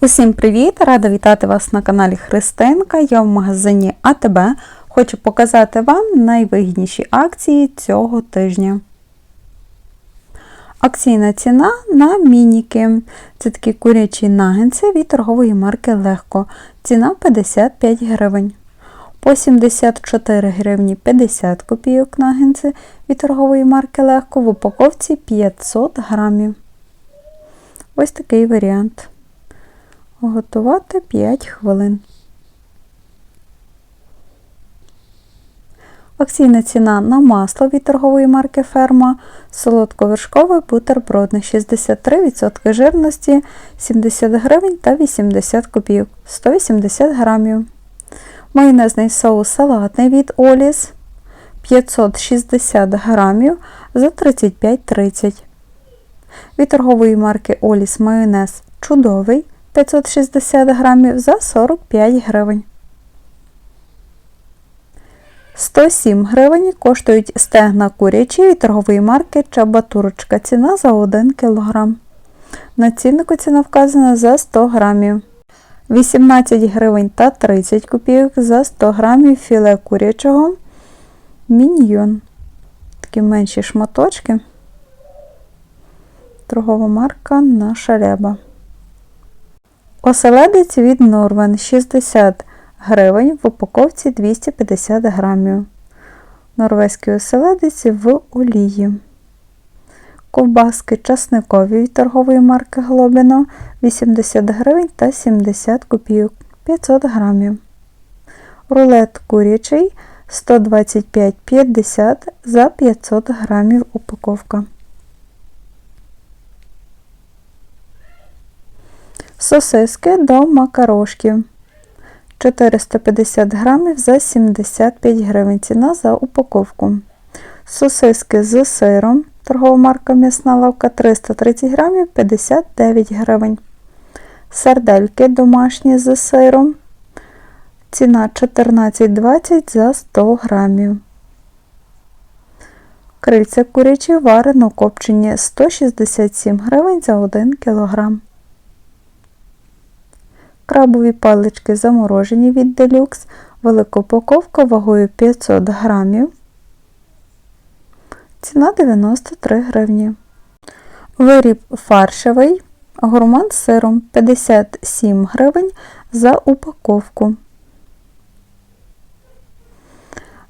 Усім привіт! Рада вітати вас на каналі Христинка. Я в магазині АТБ. Хочу показати вам найвигідніші акції цього тижня. Акційна ціна на мініки. Це такі курячі нагенці від торгової марки Легко. Ціна 55 гривень. По 74 гривні 50 копійок нагенці від торгової марки Легко в упаковці 500 грамів. Ось такий варіант. Готувати 5 хвилин. Акційна ціна на масло від торгової марки Ферма, солодковершкове бутербродне 63% жирності 70 гривень та 80 копійок 180 грамів. Майонезний соус салатний від Оліс 560 грамів за 35,30 Від торгової марки Оліс майонез чудовий 560 грамів за 45 гривень. 107 гривень коштують стегна курячі від торгової марки Чабатурочка. Ціна за 1 кг. На ціннику ціна вказана за 100 грамів. 18 гривень та 30 копійок за 100 грамів філе курячого міньйон. Такі менші шматочки. Торгова марка наша ряба. Оселедець від Норвен 60 гривень в упаковці 250 грамів. Норвезький оселедець в олії. Ковбаски часникові від торгової марки Глобіно 80 гривень та 70 копійок 500 грамів. Рулет курячий 125,50 за 500 грамів упаковка. Сосиски до макарошків 450 грамів за 75 гривень. Ціна за упаковку. Сосиски з сиром. Торгова марка м'ясна лавка 330 грамів 59 гривень. Сардельки домашні з сиром. Ціна 14,20 за 100 грамів. Крильця курячі варено копчені 167 гривень за 1 кілограм. Крабові палички заморожені від делюкс, велика упаковка вагою 500 грамів. Ціна 93 гривні. Виріб фаршевий, гурман з сиром 57 гривень за упаковку.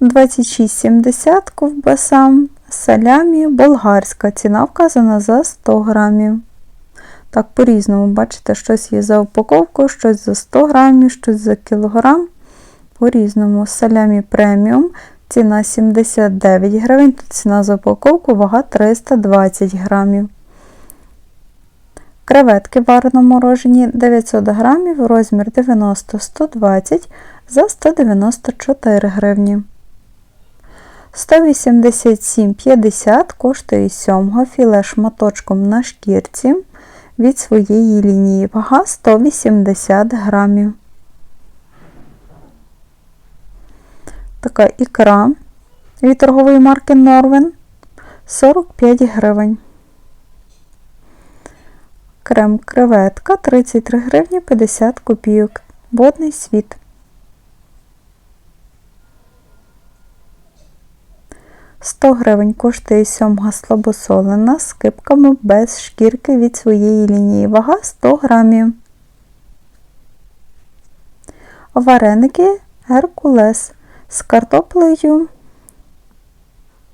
26,70 ковбаса, салямі, болгарська. Ціна вказана за 100 грамів. Так, по-різному, бачите, щось є за упаковку, щось за 100 грамів, щось за кілограм. По-різному. Салямі преміум. Ціна 79 гривень, тут ціна за упаковку, вага 320 грамів. Креветки варено морожені 900 грамів, розмір 90-120 за 194 гривні. 187,50 коштує сьомга філе шматочком на шкірці від своєї лінії. Вага 180 грамів. Така ікра від торгової марки Норвен 45 гривень. Крем креветка 33 гривні 50 копійок. Водний світ. 100 гривень коштує сьомга слабосолена з кипками без шкірки від своєї лінії. Вага 100 грамів. Вареники Геркулес з картоплею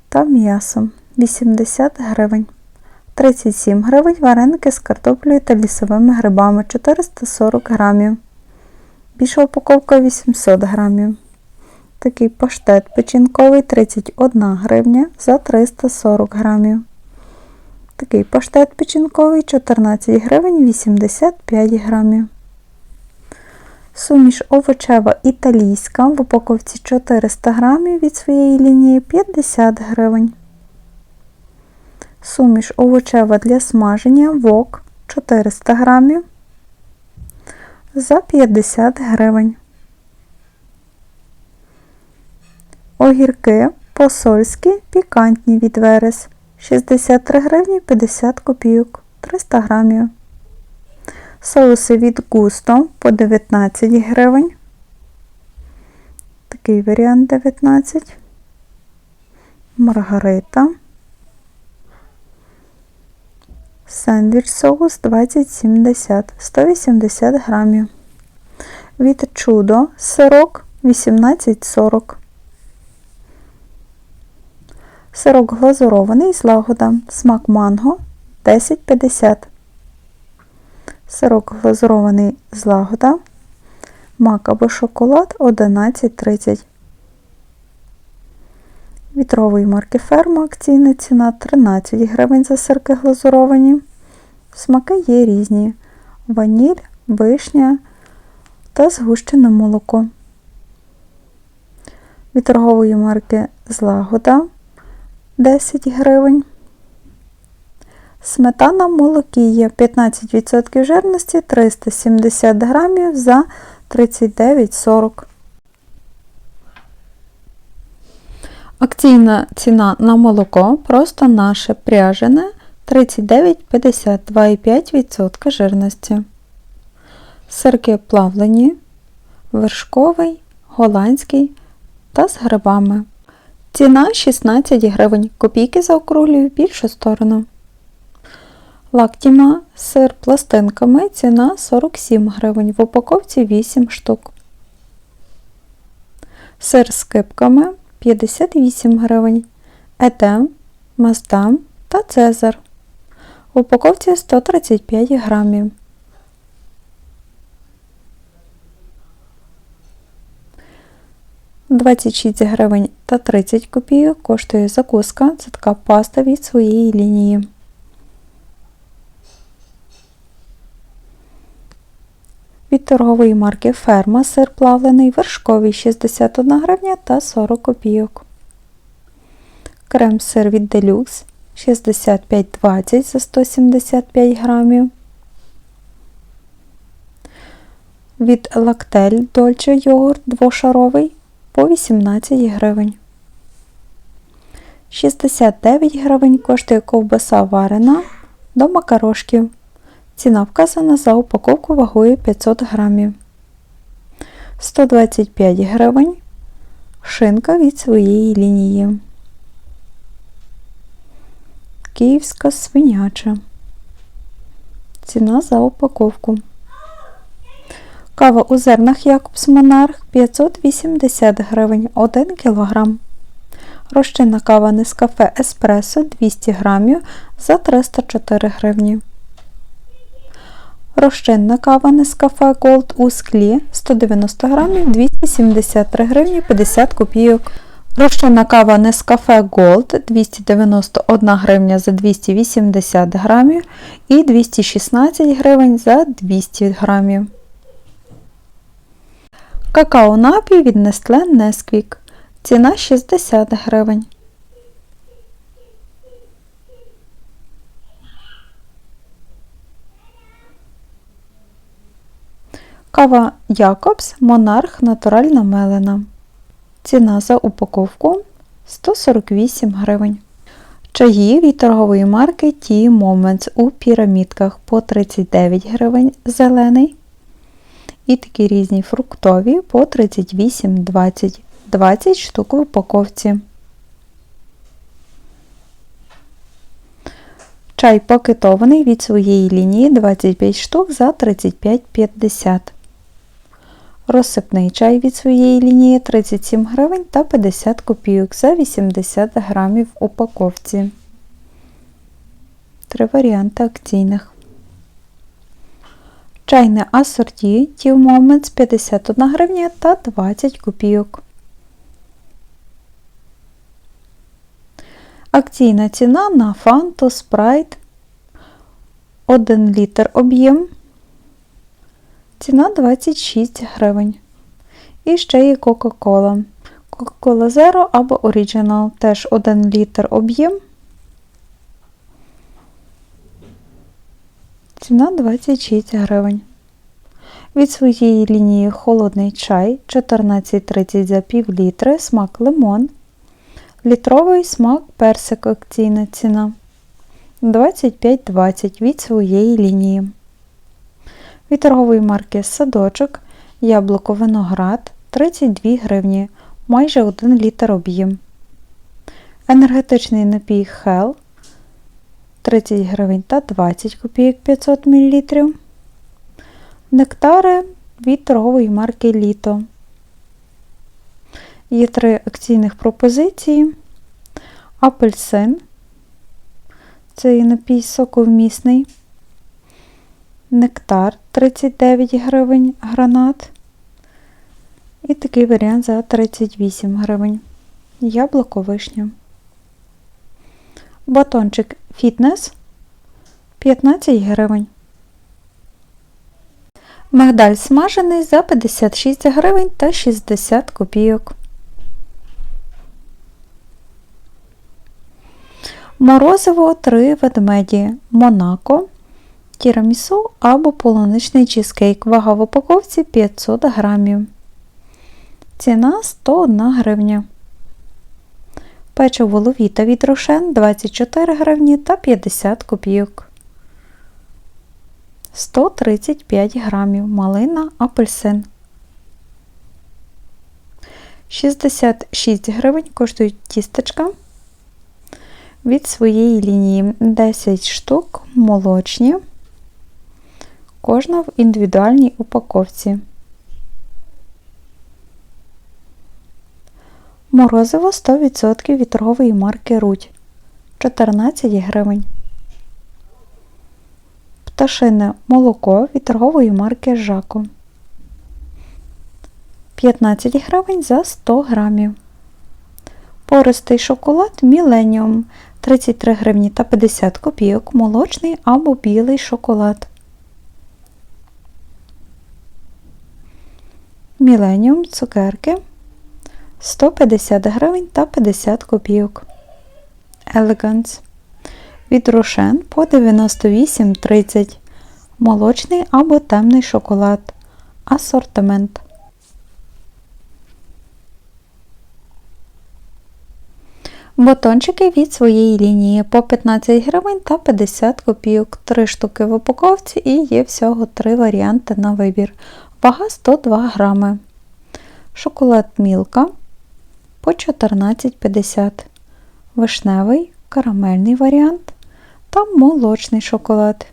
та м'ясом 80 гривень. 37 гривень вареники з картоплею та лісовими грибами 440 грамів. Більша упаковка 800 грамів. Такий паштет печінковий 31 гривня за 340 грамів. Такий паштет печінковий 14 гривень 85 грамів. Суміш овочева італійська в упаковці 400 грамів від своєї лінії 50 гривень. Суміш овочева для смаження вок 400 грамів за 50 гривень. Огірки посольські пікантні від верес 63 гривні 50 копійок 300 грамів. Соуси від густо по 19 гривень. Такий варіант 19. Маргарита. Сендвіч соус 2070 180 грамів. Від чудо сирок 18,40. Сирок глазурований з лагода. Смак манго 10,50. Сирок глазурований з лагода. Мак або шоколад 11,30. Вітрової марки Ферма акційна ціна 13 гривень за сирки глазуровані. Смаки є різні: ваніль, вишня та згущене молоко. Від торгової марки Злагода 10 гривень. Сметана молокія 15% жирності 370 грамів за 39,40. Акційна ціна на молоко просто наше пряжене 39,50 2,5% жирності. Сирки плавлені, вершковий, голландський та з грибами. Ціна 16 гривень. Копійки заокруглюю більшу сторону. Лактіма сир пластинками ціна 47 гривень. В упаковці 8 штук. Сир з кипками 58 гривень. Етем, Маздам та Цезар. В упаковці 135 грамів. Двадцять шість гривень та 30 копійок коштує закуска. Це паста від своєї лінії. Від торгової марки Ферма сир плавлений вершковий 61 гривня та 40 копійок. Крем-сир від Deluxe 65,20 за 175 грамів. Від Лактель Дольче йогурт двошаровий по 18 гривень. 69 гривень коштує ковбаса варена до макарошків. Ціна вказана за упаковку вагою 500 грамів. 125 гривень. Шинка від своєї лінії. Київська свиняча. Ціна за упаковку. Кава у зернах Якобс Монарх 580 гривень 1 кг. Розчинна кава Нескафе Еспресо 200 грамів за 304 гривні. Розчинна кава Нескафе Gold у склі 190 грамів 273 гривні 50 копійок. Розчинна кава Нескафе Gold 291 гривня за 280 грамів і 216 гривень за 200 грамів. Какао напій від Nestlé Nesquik. Ціна 60 гривень. Кава Якобс Монарх натуральна мелена. Ціна за упаковку 148 гривень. Чаї від торгової марки Tea Moments у пірамідках по 39 гривень зелений. І такі різні фруктові по 38,20 20 штук в упаковці. Чай пакетований від своєї лінії 25 штук за 35,50 Розсипний чай від своєї лінії 37 гривень та 50 копійок за 80 грамів в упаковці. Три варіанти акційних. Чайне асорті Tea Moments 51 гривня та 20 копійок. Акційна ціна на Фанту Sprite 1 літр об'єм. Ціна 26 гривень. І ще є Coca-Cola. Coca-Cola Zero або Original. Теж 1 літр об'єм. Ціна 26 гривень. Від своєї лінії холодний чай 14,30 за пів літри, смак лимон. Літровий смак персик акційна ціна 25,20 від своєї лінії. Від марки Садочок яблуко виноград 32 гривні, майже 1 літр об'єм. Енергетичний напій Hell 30 гривень та 20 копійок 500 мл. Нектари від торгової марки Літо. Є три акційних пропозиції. Апельсин. Це напій соковмісний. Нектар 39 гривень гранат. І такий варіант за 38 гривень. Яблуко вишня. Батончик фітнес 15 гривень. Мигдаль смажений за 56 гривень та 60 копійок. Морозиво 3 ведмеді Монако, тірамісу або полуничний чизкейк. Вага в упаковці 500 грамів. Ціна 101 гривня. Печиво ловіта від рошен 24 гривні та 50 копійок. 135 грамів малина апельсин. 66 гривень коштують тістечка від своєї лінії 10 штук молочні, кожна в індивідуальній упаковці. Морозиво 100% від торгової марки Рудь 14 гривень. Пташине молоко від торгової марки Жако 15 гривень за 100 грамів. Пористий шоколад Міленіум 33 гривні та 50 копійок, молочний або білий шоколад. Міленіум цукерки 150 гривень та 50 копійок. Elegance від Рошен по 98,30 молочний або темний шоколад. Асортимент. Батончики від своєї лінії по 15 гривень та 50 копійок. 3 штуки в упаковці і є всього 3 варіанти на вибір. Вага 102 грами. Шоколад Мілка по 14,50. Вишневий, карамельний варіант та молочний шоколад.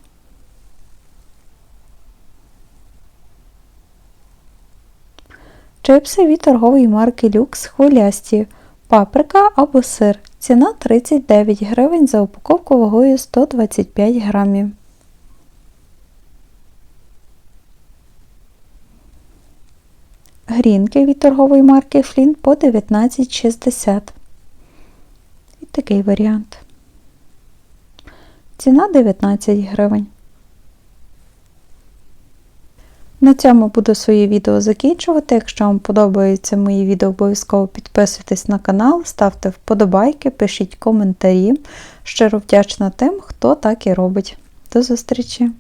Чипси від торгової марки Люкс хвилясті, паприка або сир. Ціна 39 гривень за упаковку вагою 125 грамів. Грінки від торгової марки Флінт по 19,60. І такий варіант. Ціна 19 гривень. На цьому буду своє відео закінчувати. Якщо вам подобаються мої відео, обов'язково підписуйтесь на канал, ставте вподобайки, пишіть коментарі. Щиро вдячна тим, хто так і робить. До зустрічі!